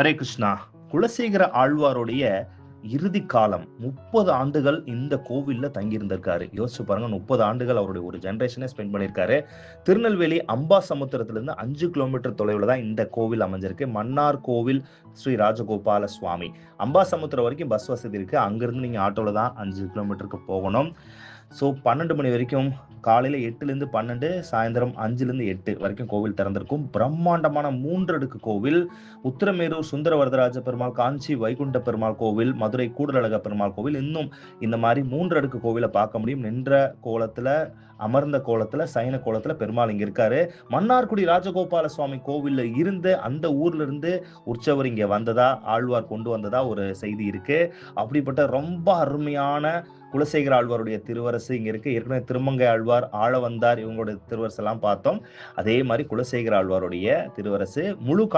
ஹரே கிருஷ்ணா. குலசேகர ஆழ்வாருடைய இறுதி காலம் முப்பது ஆண்டுகள் இந்த கோவில்ல தங்கியிருந்திருக்காரு. யோசிச்சு பாருங்க முப்பது ஆண்டுகள் அவருடைய ஒரு ஜென்ரேஷனே ஸ்பெண்ட் பண்ணியிருக்காரு. திருநெல்வேலி அம்பா சமுத்திரத்திலிருந்து அஞ்சு கிலோமீட்டர் தொலைவில் தான் இந்த கோவில் அமைஞ்சிருக்கு. மன்னார் கோவில் ஸ்ரீ ராஜகோபால சுவாமி. அம்பா சமுத்திரம் வரைக்கும் பஸ் வசதி இருக்கு. அங்கிருந்து நீங்க ஆட்டோல தான் அஞ்சு கிலோமீட்டருக்கு போகணும். ஸோ பன்னெண்டு மணி வரைக்கும் காலையில் எட்டுலேருந்து பன்னெண்டு சாயந்தரம் அஞ்சுலேருந்து எட்டு வரைக்கும் கோவில் திறந்திருக்கும். பிரம்மாண்டமான மூன்று அடுக்கு கோவில். உத்திரமேரூர் சுந்தரவரதராஜ பெருமாள் காஞ்சி வைகுண்ட பெருமாள் கோவில் மதுரை கூடலழக பெருமாள் கோவில். இன்னும் இந்த மாதிரி மூன்று அடுக்கு கோவிலை பார்க்க முடியும். நின்ற கோலத்துல அமர்ந்த கோலத்துல சைன கோலத்துல பெருமாள் இங்க இருக்காரு. மன்னார்குடி ராஜகோபால சுவாமி கோவில்ல இருந்து அந்த ஊர்ல இருந்து உற்சவர் இங்க வந்ததா ஆழ்வார் கொண்டு வந்ததா ஒரு செய்தி இருக்கு. அப்படிப்பட்ட ரொம்ப அருமையான குலசேகர ஆழ்வாருடைய திருவரசு இங்க இருக்கு. ஏற்கனவே திருமங்கை ஆழ்வார் ஆழ வந்தார் இவங்களுடைய திருவரசு எல்லாம் பார்த்தோம். அதே மாதிரி குலசேகர ஆழ்வாருடைய திருவரசு முழு